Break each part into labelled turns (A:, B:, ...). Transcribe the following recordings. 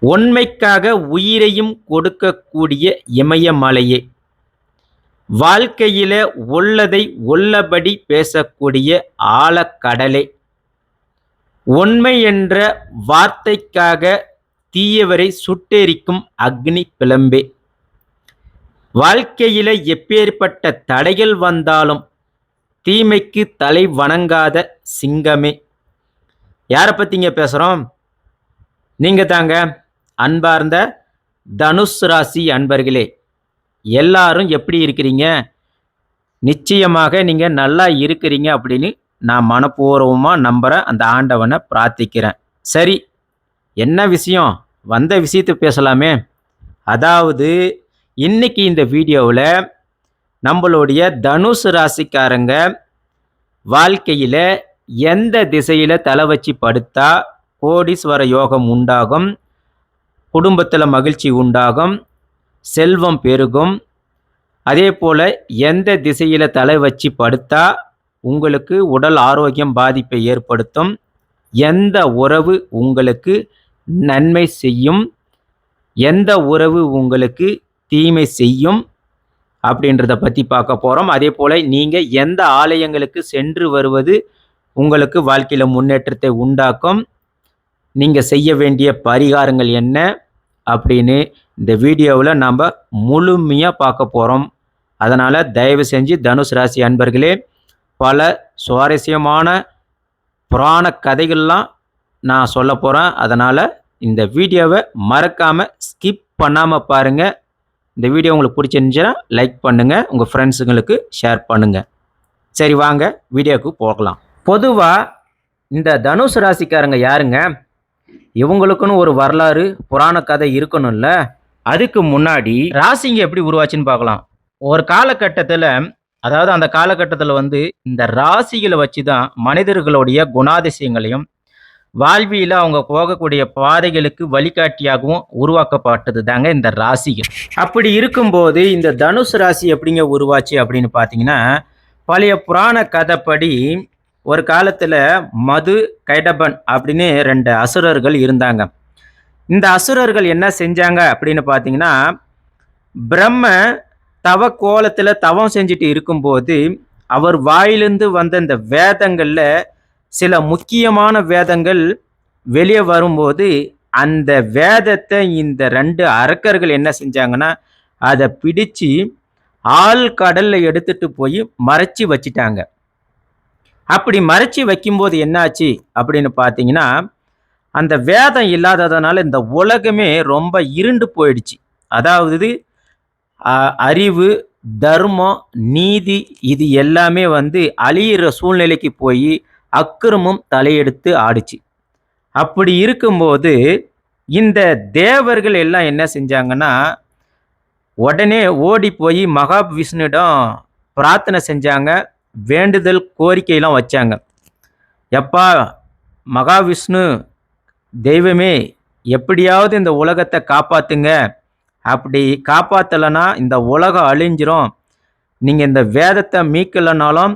A: உண்மைக்காக உயிரையும் கொடுக்கக்கூடிய இமயமலையே. வாழ்க்கையில உள்ளதை உள்ளபடி பேசக்கூடிய ஆழக்கடலே. உண்மை என்ற வார்த்தைக்காக தீயவரை சுட்டெரிக்கும் அக்னி பிளம்பே. வாழ்க்கையில எப்பேற்பட்ட தடைகள் வந்தாலும் தீமைக்கு தலை வணங்காத சிங்கமே. யாரை பற்றிங்க பேசுகிறோம் நீங்கள் தாங்க அன்பார்ந்த தனுஷ் ராசி அன்பர்களே எல்லாரும் எப்படி இருக்கிறீங்க? நிச்சயமாக நீங்கள் நல்லா இருக்கிறீங்க அப்படின்னு நான் மனப்பூர்வமாக நம்புகிறேன் அந்த ஆண்டவனை பிரார்த்திக்கிறேன். சரி என்ன விஷயம்? வந்த விஷயத்தை பேசலாமே. அதாவது இன்னைக்கு இந்த வீடியோவில் நம்மளுடைய தனுசு ராசிக்காரங்க வாழ்க்கையில் எந்த திசையில் தலை வச்சு படுத்தா கோடீஸ்வர யோகம் உண்டாகும்? குடும்பத்தில் மகிழ்ச்சி உண்டாகும் செல்வம் பெருகும். அதே போல் எந்த திசையில் தலை வச்சு படுத்தா உங்களுக்கு உடல் ஆரோக்கியம் பாதிப்பை ஏற்படுத்தும். எந்த உறவு உங்களுக்கு நன்மை செய்யும். எந்த உறவு உங்களுக்கு தீமை செய்யும் அப்படின்றத பற்றி பார்க்க போகிறோம் அதே போல் நீங்கள் எந்த ஆலயங்களுக்கு சென்று வருவது உங்களுக்கு வாழ்க்கையில் முன்னேற்றத்தை உண்டாக்கும். நீங்கள் செய்ய வேண்டிய பரிகாரங்கள் என்ன அப்படின்னு இந்த வீடியோவில் நாம் முழுமையாக பார்க்க போகிறோம் அதனால் தயவு செஞ்சு தனுஷ் ராசி அன்பர்களே பல சுவாரஸ்யமான புராண கதைகள்லாம் நான் சொல்ல போகிறேன் அதனால் இந்த வீடியோவை மறக்காமல் ஸ்கிப் பண்ணாமல் பாருங்கள் இந்த வீடியோ உங்களுக்கு பிடிச்சிருந்துச்சுன்னா லைக் பண்ணுங்கள் உங்கள் ஃப்ரெண்ட்ஸுங்களுக்கு ஷேர் பண்ணுங்கள் சரி வாங்க வீடியோவுக்கு போகலாம். பொதுவாக இந்த தனுஷ் ராசிக்காரங்க யாருங்க? இவங்களுக்குன்னு ஒரு வரலாறு புராண கதை இருக்கணும்ல? அதுக்கு முன்னாடி ராசிங்க எப்படி உருவாச்சுன்னு பார்க்கலாம். ஒரு காலகட்டத்தில் அதாவது அந்த காலகட்டத்தில் வந்து இந்த ராசிகளை வச்சு தான் மனிதர்களுடைய குணாதிசயங்களையும் வாழ்வியில் அவங்க போகக்கூடிய பாதைகளுக்கு வழிகாட்டியாகவும் உருவாக்கப்பட்டது தாங்க இந்த ராசிகள். அப்படி இருக்கும்போது இந்த தனுஷ் ராசி எப்படிங்க உருவாச்சு அப்படின்னு பார்த்தீங்கன்னா பழைய புராண கதைப்படி ஒரு காலத்தில் மது கைடபன் அப்படின்னு ரெண்டு அசுரர்கள் இருந்தாங்க. இந்த அசுரர்கள் என்ன செஞ்சாங்க அப்படின்னு பார்த்தீங்கன்னா பிரம்ம தவ கோலத்தில் தவம் செஞ்சுட்டு இருக்கும்போது அவர் வாயிலிருந்து வந்த இந்த வேதங்களில் சில முக்கியமான வேதங்கள் வெளியே வரும்போது அந்த வேதத்தை இந்த ரெண்டு அரக்கர்கள் என்ன செஞ்சாங்கன்னா அதை பிடிச்சு ஆள் கடலில் எடுத்துட்டு போய் மறைச்சி வச்சிட்டாங்க. அப்படி மறைச்சி வைக்கும்போது என்னாச்சு அப்படின்னு பார்த்தீங்கன்னா அந்த வேதம் இல்லாததுனால இந்த உலகமே ரொம்ப இருண்டு போயிடுச்சு. அதாவது அறிவு தர்மம் நீதி இது எல்லாமே வந்து அழியிற சூழ்நிலைக்கு போய் அக்கிரமும் தலையெடுத்து ஆடுச்சு. அப்படி இருக்கும்போது இந்த தேவர்கள் எல்லாம் என்ன செஞ்சாங்கன்னா உடனே ஓடி போய் மகாவிஷ்ணுடம் பிரார்த்தனை செஞ்சாங்க. வேண்டுதல் கோரிக்கையெல்லாம் வச்சாங்க. எப்பா மகாவிஷ்ணு தெய்வமே எப்படியாவது இந்த உலகத்தை காப்பாற்றுங்க அப்படி காப்பாற்றலைன்னா இந்த உலகம் அழிஞ்சிரும். நீங்கள் இந்த வேதத்தை மீட்கலைனாலும்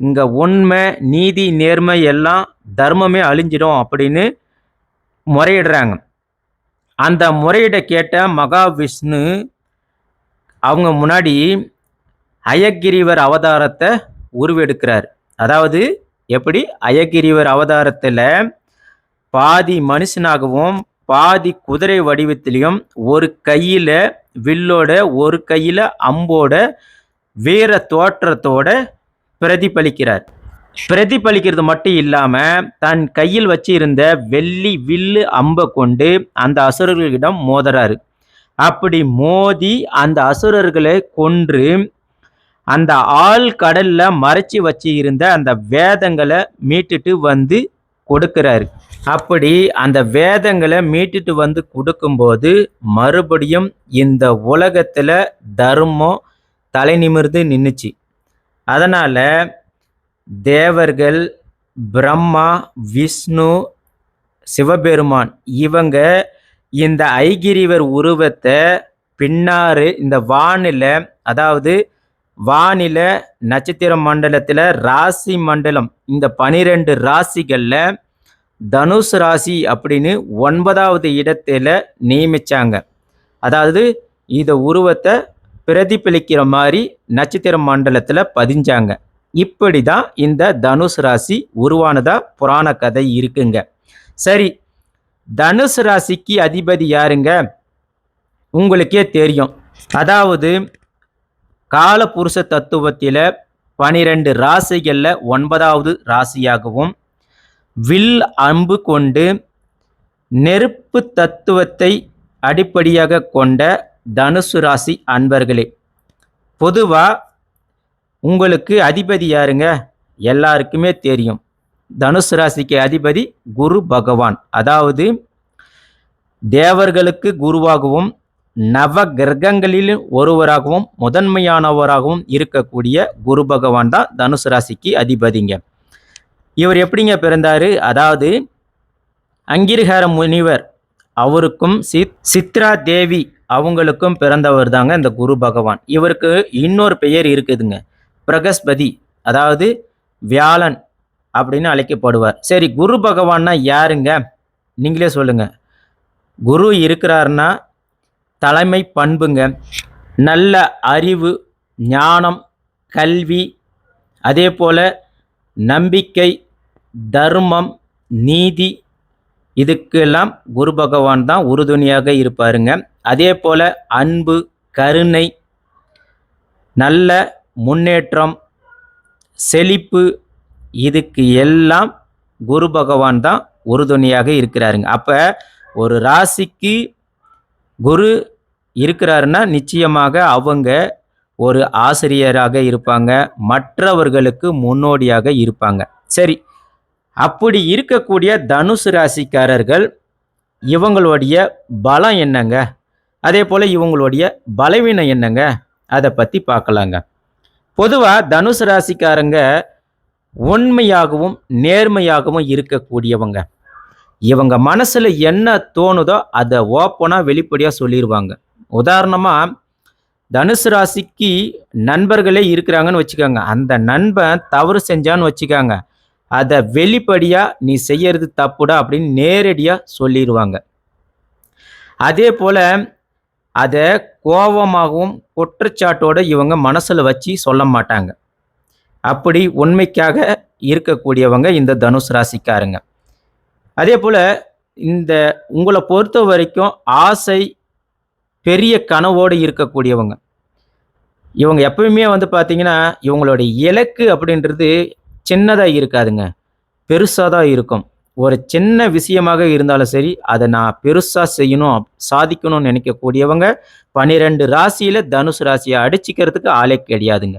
A: இங்கே உண்மை நீதி நேர்மை எல்லாம் தர்மமே அழிஞ்சிடும் அப்படின்னு முறையிடுறாங்க. அந்த முறையிட கேட்ட மகாவிஷ்ணு அவங்க முன்னாடி அயக்கிரிவர் அவதாரத்தை உருவெடுக்கிறார். அதாவது எப்படி? அயகிரிவர் அவதாரத்தில் பாதி மனுஷனாகவும் பாதி குதிரை வடிவத்திலையும் ஒரு கையில் வில்லோட ஒரு கையில் அம்போட வீர தோற்றத்தோட பிரதிபலிக்கிறார். பிரதிபலிக்கிறது மட்டும் இல்லாமல் தன் கையில் வச்சிருந்த வெள்ளி வில்லு அம்பை கொண்டு அந்த அசுரர்களிடம் மோதுறாரு. அப்படி மோதி அந்த அசுரர்களை கொன்று அந்த ஆள் கடல்ல மறைச்சி வச்சு இருந்த அந்த வேதங்களை மீட்டுட்டு வந்து கொடுக்கிறாரு. அப்படி அந்த வேதங்களை மீட்டுட்டு வந்து கொடுக்கும்போது மறுபடியும் இந்த உலகத்துல தர்மம் தலை நிமிர்ந்து நின்றுச்சு அதனால தேவர்கள் பிரம்மா விஷ்ணு சிவபெருமான் இவங்க இந்த ஐகிரிவர் உருவத்தை பின்னாறு இந்த வானில் அதாவது வானில நட்சத்திர மண்டலத்தில் ராசி மண்டலம். இந்த பனிரெண்டு ராசிகளில் தனுஷ் ராசி அப்படின்னு ஒன்பதாவது இடத்துல நியமித்தாங்க அதாவது இந்த உருவத்தை பிரதிபலிக்கிற மாதிரி நட்சத்திர மண்டலத்தில் பதிஞ்சாங்க. இப்படி தான் இந்த தனுஷ் ராசி உருவானதாக புராண கதை இருக்குங்க. சரி தனுஷ் ராசிக்கு அதிபதி யாருங்க? உங்களுக்கே தெரியும். அதாவது காலபுருஷ தத்துவத்தில் பனிரெண்டு ராசிகளில் ஒன்பதாவது ராசியாகவும் வில் அம்பு கொண்டு நெருப்பு தத்துவத்தை அடிப்படையாக கொண்ட தனுசு ராசி அன்பர்களே பொதுவாக உங்களுக்கு அதிபதி யாருங்க? எல்லாருக்குமே தெரியும். தனுசு ராசிக்கு அதிபதி குரு பகவான். அதாவது தேவர்களுக்கு குருவாகவும் நவ கிரகங்களில் ஒருவராகவும் முதன்மையானவராகவும் இருக்கக்கூடிய குரு பகவான் தான் தனுசு ராசிக்கு அதிபதிங்க. இவர் எப்படிங்க பிறந்தாரு? அதாவது அங்கிரிகார முனிவர் அவருக்கும் சித் சித்ரா தேவி அவங்களுக்கும் பிறந்தவர் தாங்க இந்த குரு பகவான். இவருக்கு இன்னொரு பெயர் இருக்குதுங்க. பிரகஸ்பதி அதாவது வியாழன் அப்படின்னு அழைக்கப்படுவார். சரி குரு பகவான்னா யாருங்க? நீங்களே சொல்லுங்கள் குரு இருக்கிறாருன்னா தலைமை பண்புங்க. நல்ல அறிவு ஞானம் கல்வி அதே போல் நம்பிக்கை தர்மம் நீதி இதுக்கெல்லாம் குரு பகவான் தான் உறுதுணையாக இருப்பாருங்க. அதே போல் அன்பு கருணை நல்ல முன்னேற்றம் செழிப்பு இதுக்கு எல்லாம் குரு பகவான் தான் உறுதுணையாக இருக்கிறாருங்க. அப்போ ஒரு ராசிக்கு குரு இருக்கிறாருன்னா நிச்சயமாக அவங்க ஒரு ஆசிரியராக இருப்பாங்க. மற்றவர்களுக்கு முன்னோடியாக இருப்பாங்க. சரி அப்படி இருக்கக்கூடிய தனுசு ராசிக்காரர்கள் இவங்களுடைய பலம் என்னங்க? அதே போல் இவங்களுடைய பலவீனம் என்னங்க? அதை பற்றி பார்க்கலாங்க. பொதுவாக தனுசு ராசிக்காரங்க உண்மையாகவும் நேர்மையாகவும் இருக்கக்கூடியவங்க. இவங்க மனசில் என்ன தோணுதோ அதை ஓப்பனாக வெளிப்படையாக சொல்லிடுவாங்க உதாரணமாக தனுசு ராசிக்கு நண்பர்களே இருக்கிறாங்கன்னு வச்சுக்கோங்க. அந்த நண்பன் தவறு செஞ்சான்னு வச்சுக்கோங்க. அதை வெளிப்படையாக நீ செய்யறது தப்புடா அப்படின்னு நேரடியாக சொல்லிடுவாங்க அதே போல் அதை கோபமாகவும் குற்றச்சாட்டோடு இவங்க மனசில் வச்சு சொல்ல மாட்டாங்க. அப்படி உண்மைக்காக இருக்கக்கூடியவங்க இந்த தனுஷ் ராசிக்காரங்க. அதே போல் இந்த உங்களை பொறுத்த வரைக்கும் ஆசை பெரிய கனவோடு இருக்கக்கூடியவங்க. இவங்க எப்பயுமே வந்து பார்த்தீங்கன்னா இவங்களுடைய இலக்கு அப்படின்றது சின்னதாக இருக்காதுங்க. பெருசாக தான் இருக்கும். ஒரு சின்ன விஷயமாக இருந்தாலும் சரி அதை நான் பெருசாக செய்யணும் சாதிக்கணும்னு நினைக்கக்கூடியவங்க பன்னிரெண்டு ராசியில் தனுசு ராசியை அடிச்சிக்கிறதுக்கு ஆளே கிடையாதுங்க.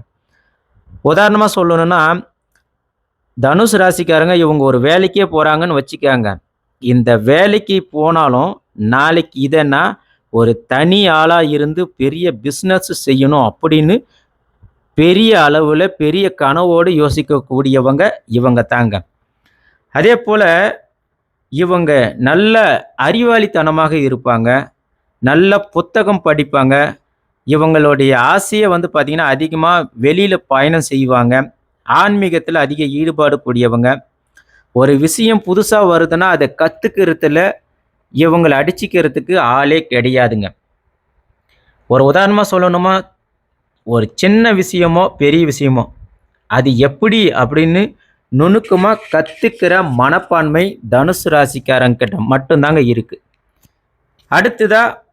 A: உதாரணமாக சொல்லணும்னா தனுசு ராசிக்காரங்க இவங்க ஒரு வேலைக்கே போகிறாங்கன்னு வச்சுக்காங்க. இந்த வேலைக்கு போனாலும் நாளைக்கு இதனா ஒரு தனி ஆளாக இருந்து பெரிய பிஸ்னஸ் செய்யணும் அப்படின்னு பெரிய அளவில் பெரிய கனவோடு யோசிக்கக்கூடியவங்க இவங்க தாங்க. அதே போல் இவங்க நல்ல அறிவாளித்தனமாக இருப்பாங்க. நல்ல புத்தகம் படிப்பாங்க. இவங்களுடைய ஆசையை வந்து பார்த்திங்கன்னா அதிகமாக வெளியில் பயணம் செய்வாங்க. ஆன்மீகத்தில் அதிக ஈடுபாடு கூடியவங்க ஒரு விஷயம் புதுசாக வருதுன்னா அதை கற்றுக்கிறதுல இவங்களை அடிச்சிக்கிறதுக்கு ஆளே கிடையாதுங்க. ஒரு உதாரணமாக சொல்லணுமா? ஒரு சின்ன விஷயமோ பெரிய விஷயமோ அது எப்படி அப்படின்னு நுணுக்கமாக கற்றுக்கிற மனப்பான்மை தனுசு ராசிக்காரங்கிட்ட மட்டும்தாங்க இருக்குது அடுத்ததாக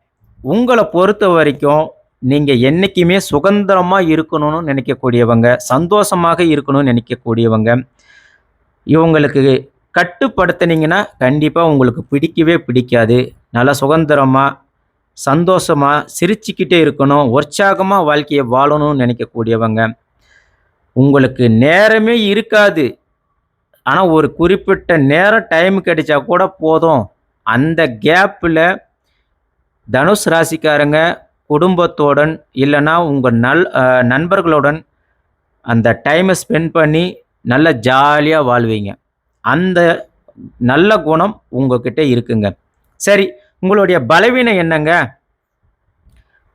A: உங்களை பொறுத்த வரைக்கும் நீங்கள் என்றைக்குமே சுதந்திரமாக இருக்கணும்னு நினைக்கக்கூடியவங்க சந்தோஷமாக இருக்கணும்னு நினைக்கக்கூடியவங்க இவங்களுக்கு கட்டுப்படுத்தினீங்கன்னா கண்டிப்பாக உங்களுக்கு பிடிக்கவே பிடிக்காது. நல்லா சுதந்திரமாக சந்தோஷமாக சிரிச்சுக்கிட்டே இருக்கணும் உற்சாகமாக வாழ்க்கையை வாழணும்னு நினைக்கக்கூடியவங்க. உங்களுக்கு நேரமே இருக்காது. ஆனால் ஒரு குறிப்பிட்ட நேரம் டைம் கிடைச்சா கூட போதும். அந்த கேப்பில் தனுஷ் ராசிக்காரங்க குடும்பத்துடன் இல்லைன்னா உங்கள் நல் நண்பர்களுடன் அந்த டைமை ஸ்பெண்ட் பண்ணி நல்ல ஜாலியாக வாழ்வீங்க. அந்த நல்ல குணம் உங்ககிட்ட இருக்குங்க. சரி உங்களுடைய பலவீனம் என்னங்க?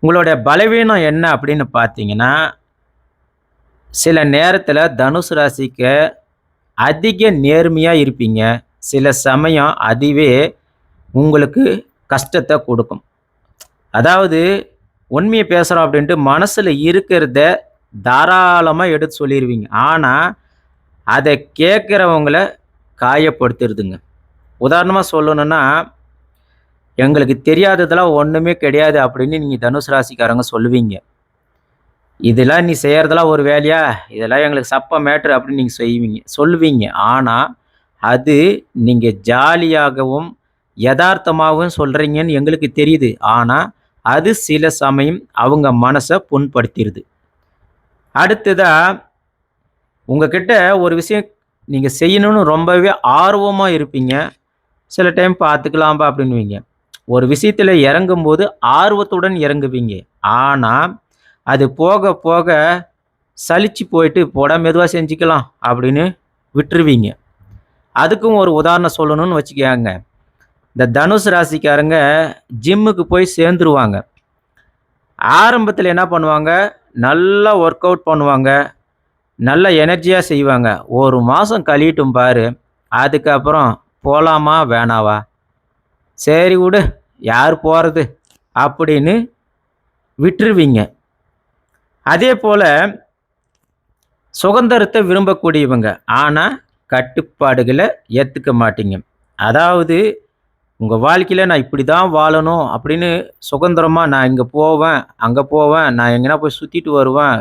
A: உங்களுடைய பலவீனம் என்ன அப்படின்னு பார்த்தீங்கன்னா சில நேரத்தில் தனுசு ராசிக்கு அதிக நேர்மையாக இருப்பீங்க. சில சமயம் அதுவே உங்களுக்கு கஷ்டத்தை கொடுக்கும். அதாவது உண்மையை பேசுகிறோம் அப்படின்ட்டு மனசில் இருக்கிறத தாராளமாக எடுத்து சொல்லிடுவீங்க ஆனால் அதை கேட்குறவங்கள காயப்படுத்திடுதுங்க உதாரணமாக சொல்லணும்னா எங்களுக்கு தெரியாததெல்லாம் ஒன்றுமே கிடையாது அப்படின்னு நீங்கள் தனுசு ராசிக்காரங்க சொல்லுவீங்க. இதெல்லாம் நீ செய்கிறதெல்லாம் ஒரு வேலையா? இதெல்லாம் எங்களுக்கு சப்ப மேட்ரு அப்படின்னு நீங்கள் செய்வீங்க. சொல்லுவீங்க. ஆனால் அது நீங்கள் ஜாலியாகவும் யதார்த்தமாகவும் சொல்கிறீங்கன்னு எங்களுக்கு தெரியுது. ஆனால் அது சில சமயம் அவங்க மனசை புண்படுத்திடுது அடுத்ததாக உங்ககிட்ட ஒரு விஷயம் நீங்கள் செய்யணும்னு ரொம்பவே ஆர்வமாக இருப்பீங்க. சில டைம் பார்த்துக்கலாம்பா அப்படின்வீங்க ஒரு விஷயத்தில் இறங்கும்போது ஆர்வத்துடன் இறங்குவீங்க. ஆனால் அது போக போக சலிச்சு போயிட்டு போட மெதுவாக செஞ்சுக்கலாம் அப்படின்னு விட்டுருவீங்க. அதுக்கும் ஒரு உதாரணம் சொல்லணும்னு வச்சுக்கோங்க. இந்த தனுசு ராசிக்காரங்க ஜிம்முக்கு போய் சேர்ந்துருவாங்க. ஆரம்பத்தில் என்ன பண்ணுவாங்க? நல்லா ஒர்க் அவுட் பண்ணுவாங்க. நல்ல எனர்ஜியாக செய்வாங்க. ஒரு மாதம் கழியட்டும் பாரு. அதுக்கப்புறம் போகலாமா வேணாவா? சரி விடு. யார் போகிறது அப்படின்னு விட்டுருவீங்க. அதே போல் சுதந்திரத்தை விரும்பக்கூடியவங்க. ஆனால் கட்டுப்பாடுகளை ஏற்றுக்க மாட்டீங்க. அதாவது உங்கள் வாழ்க்கையில் நான் இப்படி தான் வாழணும் அப்படின்னு சுதந்திரமாக நான் இங்கே போவேன் அங்கே போவேன் நான் எங்கேனா போய் சுற்றிட்டு வருவேன்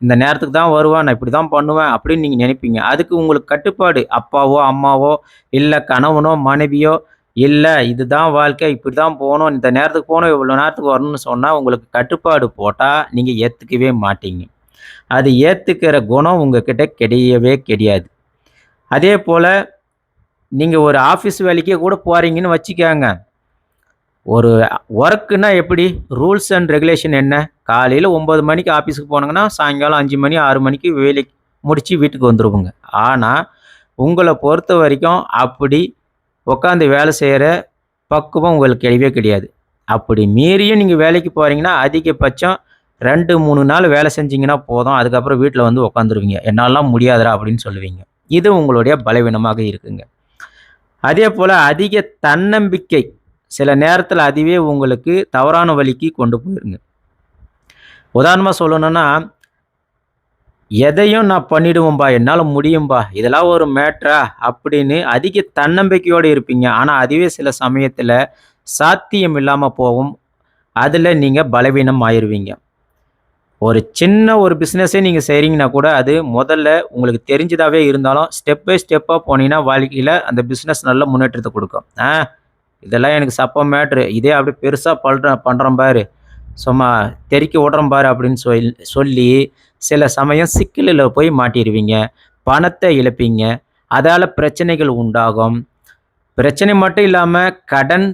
A: இந்த நேரத்துக்கு தான் வருவேன் நான் இப்படி தான் பண்ணுவேன் அப்படின்னு நீங்கள் நினைப்பீங்க. அதுக்கு உங்களுக்கு கட்டுப்பாடு அப்பாவோ அம்மாவோ இல்லை கணவனோ மனைவியோ இல்லை இதுதான் வாழ்க்கை இப்படி தான் போகணும் இந்த நேரத்துக்கு போகணும் இவ்வளோ நேரத்துக்கு வரணும்னு சொன்னால் உங்களுக்கு கட்டுப்பாடு போட்டால் நீங்கள் ஏற்றுக்கவே மாட்டீங்க. அது ஏற்றுக்கிற குணம் உங்ககிட்ட கிடையவே கிடையாது. அதே போல் நீங்கள் ஒரு ஆஃபீஸ் வேலைக்கே கூட போகிறீங்கன்னு வச்சுக்கோங்க. ஒரு ஒர்க்குன்னா எப்படி? ரூல்ஸ் அண்ட் ரெகுலேஷன் என்ன? காலையில் ஒம்பது மணிக்கு ஆஃபீஸுக்கு போனாங்கன்னா சாயங்காலம் அஞ்சு மணி ஆறு மணிக்கு வேலைக்கு முடித்து வீட்டுக்கு வந்துடுவோங்க ஆனால் உங்களை பொறுத்த வரைக்கும் அப்படி உட்காந்து வேலை செய்கிற பக்குவம் உங்களுக்கு கிடையவே கிடையாது. அப்படி மீறியும் நீங்கள் வேலைக்கு போகிறீங்கன்னா அதிகபட்சம் ரெண்டு மூணு நாள் வேலை செஞ்சீங்கன்னா போதும். அதுக்கப்புறம் வீட்டில் வந்து உட்காந்துருவீங்க என்னாலாம் முடியாதுடா அப்படின்னு சொல்லுவீங்க. இது உங்களுடைய பலவீனமாக இருக்குங்க. அதே போல் அதிக தன்னம்பிக்கை. சில நேரத்தில் அதுவே உங்களுக்கு தவறான வழிக்கு கொண்டு போயிருங்க. உதாரணமாக சொல்லணும்னா எதையும் நான் பண்ணிடுவோம்பா என்னால் முடியும்பா இதெல்லாம் ஒரு மேட்ரா அப்படின்னு அதிக தன்னம்பிக்கையோடு இருப்பீங்க. ஆனால் அதுவே சில சமயத்தில் சாத்தியம் இல்லாமல் போகும். அதில் நீங்கள் பலவீனம் ஆயிடுவீங்க ஒரு சின்ன ஒரு பிஸ்னஸே நீங்கள் செய்கிறீங்கன்னா கூட அது முதல்ல உங்களுக்கு தெரிஞ்சதாகவே இருந்தாலும் ஸ்டெப் பை ஸ்டெப்பாக போனீங்கன்னா வாழ்க்கையில் அந்த பிஸ்னஸ் நல்ல முன்னேற்றத்தை கொடுக்கும். ஆ இதெல்லாம் எனக்கு சப்ப மேட்ரு இதே அப்படி பெருசாக பண்ணுற பண்ணுறோம் பாரு. சும்மா தெறிக்க விடுறோம் பாரு அப்படின்னு சொல் சொல்லி சில சமயம் சிக்கலில் போய் மாட்டிடுவீங்க பணத்தை இழப்பீங்க. அதால் பிரச்சனைகள் உண்டாகும். பிரச்சனை மட்டும் இல்லாமல் கடன்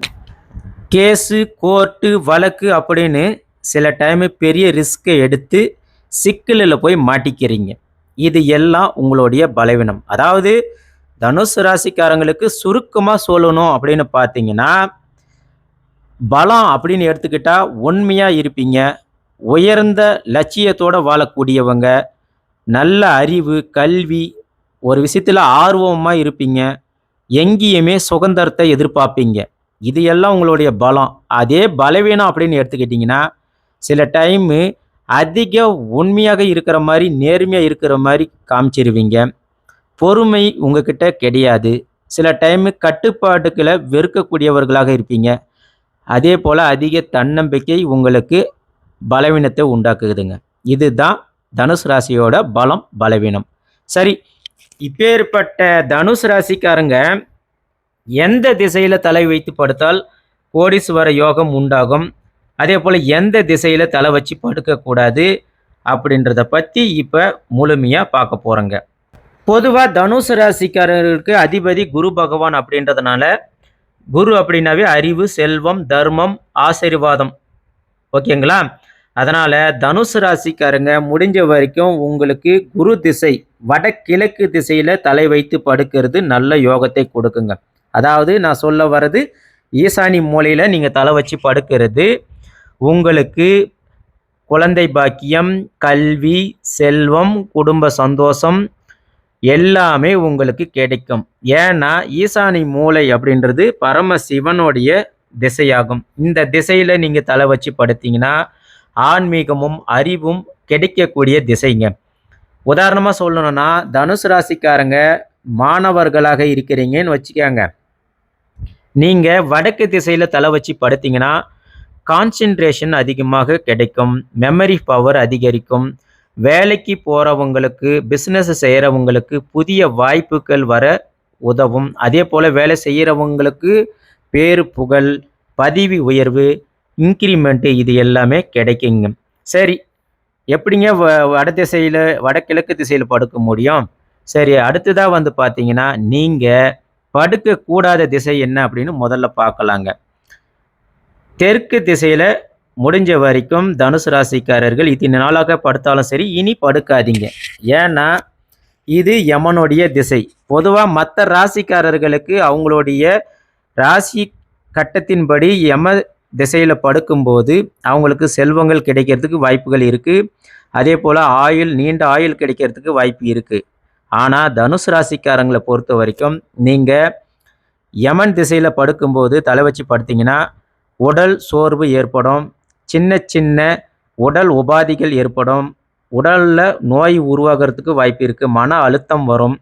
A: கேஸு கோர்ட்டு வழக்கு அப்படின்னு சில டைமு பெரிய ரிஸ்க்கை எடுத்து சிக்கலில் போய் மாட்டிக்கிறீங்க. இது எல்லாம் உங்களுடைய பலவீனம். அதாவது தனுசு ராசிக்காரங்களுக்கு சுருக்கமாக சொல்லணும் அப்படின்னு பார்த்தீங்கன்னா பலம் அப்படின்னு எடுத்துக்கிட்டால் உண்மையாக இருப்பீங்க. உயர்ந்த லட்சியத்தோடு வாழக்கூடியவங்க நல்ல அறிவு கல்வி ஒரு விஷயத்தில் ஆர்வமாக இருப்பீங்க. எங்கேயுமே சுதந்திரத்தை எதிர்பார்ப்பீங்க. இது எல்லாம் உங்களுடைய பலம். அதே பலவீனம் அப்படின்னு எடுத்துக்கிட்டிங்கன்னா சில டைமு அதிக உண்மையாக இருக்கிற மாதிரி நேர்மையாக இருக்கிற மாதிரி காமிச்சிருவீங்க. பொறுமை உங்ககிட்ட கிடையாது. சில டைமு கட்டுப்பாட்டுக்களை வெறுக்கக்கூடியவர்களாக இருப்பீங்க. அதே போல் அதிக தன்னம்பிக்கை உங்களுக்கு பலவீனத்தை உண்டாக்குதுங்க. இதுதான் தனுசு ராசியோட பலம் பலவீனம். சரி இப்பேற்பட்ட தனுசு ராசிக்காரங்க எந்த திசையில் தலை வைத்து படுத்தால் கோடீஸ்வர யோகம் உண்டாகும்? அதே போல் எந்த திசையில் தலை வச்சு படுக்கக்கூடாது அப்படின்றத பற்றி இப்போ முழுமையாக பார்க்க போகிறோங்க பொதுவாக தனுசு ராசிக்காரர்களுக்கு அதிபதி குரு பகவான் அப்படின்றதுனால குரு அப்படின்னாவே அறிவு செல்வம் தர்மம் ஆசீர்வாதம். ஓகேங்களா? அதனால் தனுசு ராசிக்காரங்க முடிஞ்ச வரைக்கும் உங்களுக்கு குரு திசை வடகிழக்கு திசையில் தலை வைத்து படுக்கிறது நல்ல யோகத்தை கொடுக்குங்க. அதாவது நான் சொல்ல வர்றது ஈசானி மூலையில் நீங்கள் தலை வச்சு படுக்கிறது உங்களுக்கு குழந்தை பாக்கியம் கல்வி செல்வம் குடும்ப சந்தோஷம் எல்லாமே உங்களுக்கு கிடைக்கும். ஏன்னா ஈசானி மூளை அப்படின்றது பரமசிவனுடைய திசையாகும். இந்த திசையில் நீங்கள் தலை வச்சு படுத்தீங்கன்னா ஆன்மீகமும் அறிவும் கிடைக்கக்கூடிய திசைங்க. உதாரணமாக சொல்லணும்னா தனுசு ராசிக்காரங்க மாணவர்களாக இருக்கிறீங்கன்னு வச்சுக்கோங்க. நீங்கள் வடக்கு திசையில் தலை வச்சு படுத்தீங்கன்னா கான்சென்ட்ரேஷன் அதிகமாக கிடைக்கும் மெமரி பவர் அதிகரிக்கும். வேலைக்கு போகிறவங்களுக்கு பிஸ்னஸ் செய்கிறவங்களுக்கு புதிய வாய்ப்புகள் வர உதவும். அதே போல் வேலை செய்கிறவங்களுக்கு பேரு புகழ் பதவி உயர்வு இன்க்ரிமெண்ட்டு இது எல்லாமே கிடைக்குங்க. சரி எப்படிங்க வ வட திசையில் வடகிழக்கு திசையில் படுக்க முடியும்? சரி அடுத்ததாக வந்து பார்த்தீங்கன்னா நீங்கள் படுக்கக்கூடாத திசை என்ன அப்படின்னு முதல்ல பார்க்கலாங்க. தெற்கு திசையில் முடிஞ்ச வரைக்கும் தனுசு ராசிக்காரர்கள் இத்தனை நாளாக படுத்தாலும் சரி இனி படுக்காதீங்க. ஏன்னா இது யமனுடைய திசை. பொதுவாக மற்ற ராசிக்காரர்களுக்கு அவங்களுடைய ராசி கட்டத்தின்படி யம திசையில் படுக்கும்போது அவங்களுக்கு செல்வங்கள் கிடைக்கிறதுக்கு வாய்ப்புகள் இருக்குது அதே போல் ஆயுள் நீண்ட ஆயுள் கிடைக்கிறதுக்கு வாய்ப்பு இருக்குது ஆனால் தனுசு ராசிக்காரங்களை பொறுத்த வரைக்கும் நீங்கள் யமன் திசையில் படுக்கும்போது தலை வச்சு படுத்திங்கன்னா உடல் சோர்வு ஏற்படும். சின்ன சின்ன உடல் உபாதிகள் ஏற்படும். உடலில் நோய் உருவாகிறதுக்கு வாய்ப்பு இருக்குது மன அழுத்தம் வரும்.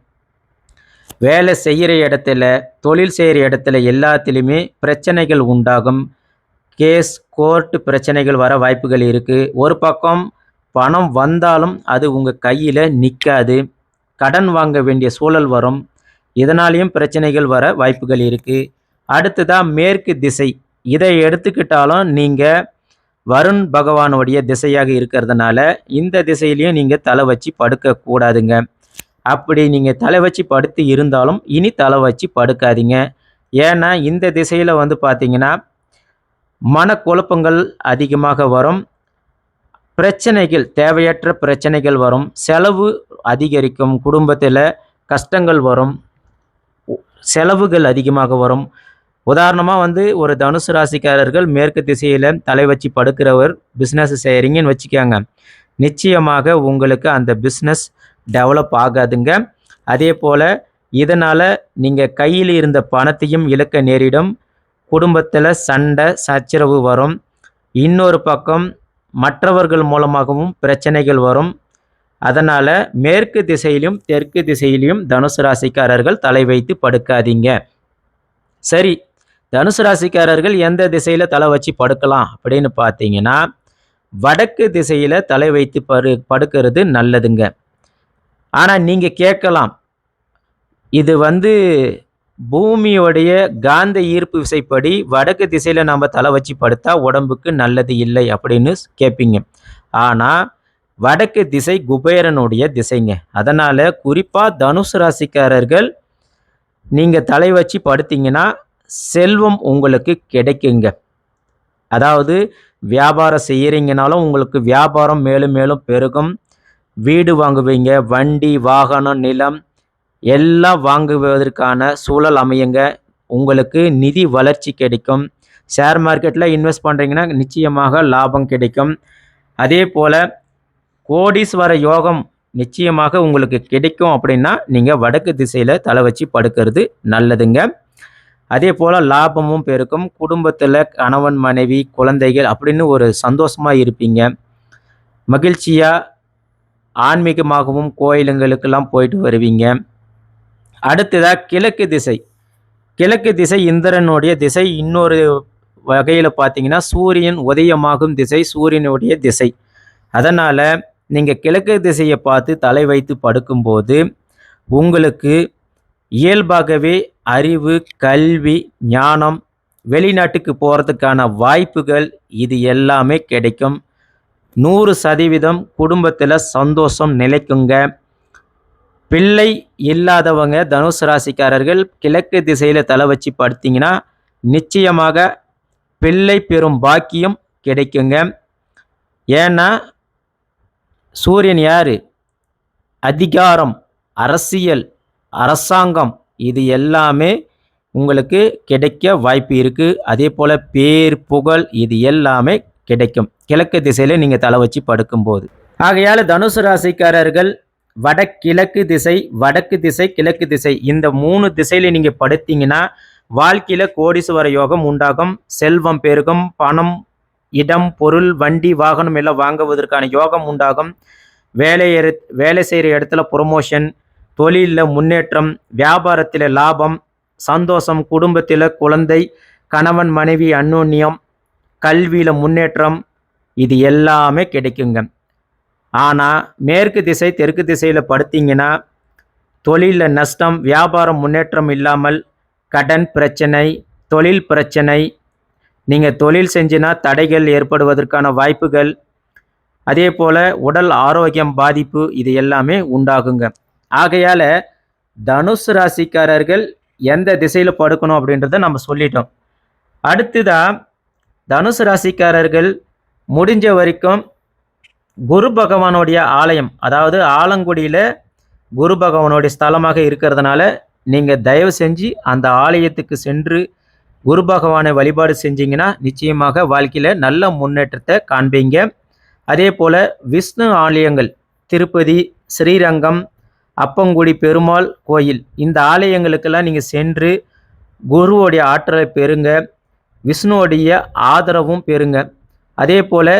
A: வேலை செய்கிற இடத்துல தொழில் செய்கிற இடத்துல எல்லாத்துலேயுமே பிரச்சனைகள் உண்டாகும். கேஸ் கோர்ட்டு பிரச்சனைகள் வர வாய்ப்புகள் இருக்குது ஒரு பக்கம் பணம் வந்தாலும் அது உங்கள் கையில் நிற்காது கடன் வாங்க வேண்டிய சூழல் வரும். இதனாலேயும் பிரச்சனைகள் வர வாய்ப்புகள் இருக்குது அடுத்ததாக மேற்கு திசை. இதை எடுத்துக்கிட்டாலும் நீங்கள் வருண் பகவானுடைய திசையாக இருக்கிறதுனால இந்த திசையிலையும் நீங்கள் தலை வச்சு படுக்கக்கூடாதுங்க அப்படி நீங்கள் தலை வச்சு படுத்து இருந்தாலும் இனி தலை வச்சு படுக்காதீங்க. ஏன்னா இந்த திசையில் வந்து பார்த்தீங்கன்னா மனக்குழப்பங்கள் அதிகமாக வரும். பிரச்சனைகள் தேவையற்ற பிரச்சனைகள் வரும். செலவு அதிகரிக்கும் குடும்பத்தில் கஷ்டங்கள் வரும். செலவுகள் அதிகமாக வரும். உதாரணமாக வந்து ஒரு தனுசு ராசிக்காரர்கள் மேற்கு திசையில் தலை வச்சு படுக்கிறவர் பிஸ்னஸ் செய்கிறீங்கன்னு வச்சுக்கோங்க. நிச்சயமாக உங்களுக்கு அந்த பிஸ்னஸ் டெவலப் ஆகாதுங்க. அதே போல் இதனால் நீங்கள் கையில் இருந்த பணத்தையும் இழக்க நேரிடும். குடும்பத்தில் சண்டை சச்சரவு வரும். இன்னொரு பக்கம் மற்றவர்கள் மூலமாகவும் பிரச்சனைகள் வரும். அதனால் மேற்கு திசையிலும் தெற்கு திசையிலும் தனுசு ராசிக்காரர்கள் தலை வைத்து படுக்காதீங்க. சரி தனுசு ராசிக்காரர்கள் எந்த திசையில் தலை வச்சு படுக்கலாம் அப்படின்னு பார்த்தீங்கன்னா வடக்கு திசையில் தலை வைத்து படு படுக்கிறது நல்லதுங்க. ஆனால் நீங்கள் கேட்கலாம் இது வந்து பூமியோடைய காந்த ஈர்ப்பு விசைப்படி வடக்கு திசையில் நம்ம தலை வச்சு படுத்தா உடம்புக்கு நல்லது இல்லை அப்படின்னு கேட்பீங்க. ஆனால் வடக்கு திசை குபேரனுடைய திசைங்க. அதனால் குறிப்பாக தனுசு ராசிக்காரர்கள் நீங்கள் தலை வச்சு படுத்தீங்கன்னா செல்வம் உங்களுக்கு கிடைக்குங்க. அதாவது வியாபாரம் செய்கிறீங்கனாலும் உங்களுக்கு வியாபாரம் மேலும் மேலும் பெருகும். வீடு வாங்குவீங்க வண்டி வாகனம் நிலம் எல்லாம் வாங்குவதற்கான சூழல் அமையுங்க. உங்களுக்கு நிதி வளர்ச்சி கிடைக்கும். ஷேர் மார்க்கெட்டில் இன்வெஸ்ட் பண்ணுறீங்கன்னா நிச்சயமாக லாபம் கிடைக்கும். அதே போல் கோடீஸ்வர யோகம் நிச்சயமாக உங்களுக்கு கிடைக்கும் அப்படின்னா நீங்கள் வடக்கு திசையில் தலை வச்சு படுக்கிறது நல்லதுங்க. அதே போல் லாபமும் பெருக்கும். குடும்பத்தில் கணவன் மனைவி குழந்தைகள் அப்படின்னு ஒரு சந்தோஷமாக இருப்பீங்க. மகிழ்ச்சியாக ஆன்மீகமாகவும் கோயிலுங்களுக்கெல்லாம் போயிட்டு வருவீங்க. அடுத்ததாக கிழக்கு திசை. கிழக்கு திசை இந்திரனுடைய திசை. இன்னொரு வகையில் பார்த்தீங்கன்னா சூரியன் உதயமாகும் திசை சூரியனுடைய திசை. அதனால் நீங்கள் கிழக்கு திசையை பார்த்து தலை வைத்து படுக்கும்போது உங்களுக்கு இயல்பாகவே அறிவு கல்வி ஞானம் வெளிநாட்டுக்கு போகிறதுக்கான வாய்ப்புகள் இது எல்லாமே கிடைக்கும். நூறு சதவீதம் குடும்பத்தில் சந்தோஷம் நிலைக்குங்க. பிள்ளை இல்லாதவங்க தனுசு ராசிக்காரர்கள் கிழக்கு திசையில் தலை வச்சு படுத்திங்கன்னா நிச்சயமாக பிள்ளை பெறும் பாக்கியம் கிடைக்குங்க. ஏன்னா சூரியன் யார்? அதிகாரம் அரசியல் அரசாங்கம் இது எல்லாமே உங்களுக்கு கிடைக்க வாய்ப்பு இருக்குது அதே போல் பேர் புகழ் இது எல்லாமே கிடைக்கும். கிழக்கு திசையில் நீங்கள் தலை வச்சு படுக்கும்போது. ஆகையால் தனுசு ராசிக்காரர்கள் வடகிழக்கு திசை வடக்கு திசை கிழக்கு திசை இந்த மூணு திசையில் நீங்கள் படுத்தீங்கன்னா வாழ்க்கையில் கோடீஸ்வர யோகம் உண்டாகும். செல்வம் பெருகும் பணம் இடம் பொருள் வண்டி வாகனம் எல்லாம் வாங்குவதற்கான யோகம் உண்டாகும். வேலை வேலை செய்கிற இடத்துல ப்ரொமோஷன் தொழிலில் முன்னேற்றம் வியாபாரத்தில் லாபம் சந்தோஷம் குடும்பத்தில் குழந்தை கணவன் மனைவி அந்யோன்யம் கல்வியில் முன்னேற்றம் இது எல்லாமே கிடைக்குங்க. ஆனால் மேற்கு திசை தெற்கு திசையில் படுத்திங்கன்னா தொழிலில் நஷ்டம் வியாபாரம் முன்னேற்றம் இல்லாமல் கடன் பிரச்சனை தொழில் பிரச்சனை நீங்கள் தொழில் செஞ்சினா தடைகள் ஏற்படுவதற்கான வாய்ப்புகள் அதே போல் உடல் ஆரோக்கியம் பாதிப்பு இது எல்லாமே உண்டாகுங்க. ஆகையால் தனுசு ராசிக்காரர்கள் எந்த திசையில் படுக்கணும் அப்படின்றத நம்ம சொல்லிட்டோம். அடுத்ததாக தனுசு ராசிக்காரர்கள் முடிஞ்ச வரைக்கும் குரு பகவானுடைய ஆலயம் அதாவது ஆலங்குடியில் குரு பகவானுடைய ஸ்தலமாக இருக்கிறதுனால நீங்கள் தயவு செஞ்சு அந்த ஆலயத்துக்கு சென்று குரு பகவானை வழிபாடு செஞ்சீங்கன்னா நிச்சயமாக வாழ்க்கையில் நல்ல முன்னேற்றத்தை காண்பீங்க. அதே போல் விஷ்ணு ஆலயங்கள் திருப்பதி ஸ்ரீரங்கம் அப்பங்குடி பெருமாள் கோயில். இந்த ஆலயங்களுக்கெல்லாம் நீங்கள் சென்று குருவோடைய ஆற்றலை பெறுங்க. விஷ்ணுவோடைய ஆதரவும் பெறுங்க. அதே போல்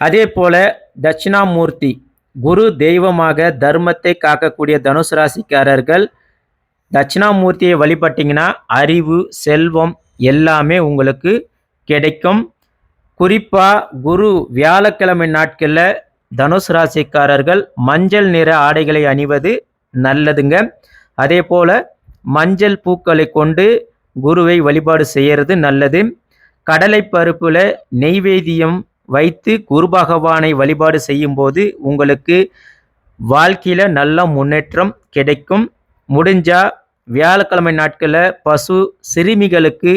A: அதே போல் தட்சிணாமூர்த்தி குரு தெய்வமாக தர்மத்தை காக்கக்கூடிய தனுசு ராசிக்காரர்கள் தட்சிணாமூர்த்தியை வழிபட்டிங்கன்னா அறிவு செல்வம் எல்லாமே உங்களுக்கு கிடைக்கும். குறிப்பாக குரு வியாழக்கிழமை நாட்களில் தனுசு ராசிக்காரர்கள் மஞ்சள் நிற ஆடைகளை அணிவது நல்லதுங்க. அதே போல் மஞ்சள் பூக்களை கொண்டு குருவை வழிபாடு செய்கிறது நல்லது. கடலை பருப்பில் நெய்வேதியம் வைத்து குரு பகவானை வழிபாடு செய்யும்போது உங்களுக்கு வாழ்க்கையில் நல்ல முன்னேற்றம் கிடைக்கும். முடிஞ்சால் வியாழக்கிழமை நாட்களில் பசு சிறுமிகளுக்கு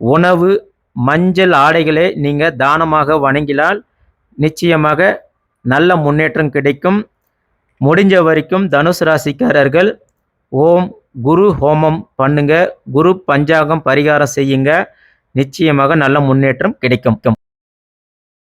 A: உணவு மஞ்சள் ஆடைகளை நீங்கள் தானமாக வணங்கினால் நிச்சயமாக நல்ல முன்னேற்றம் கிடைக்கும். முடிஞ்ச வரைக்கும் தனுஷ் ராசிக்காரர்கள் ஓம் குரு ஹோமம் பண்ணுங்க. குரு பஞ்சாங்கம் பரிகாரம் செய்யுங்க. நிச்சயமாக நல்ல முன்னேற்றம் கிடைக்கும்.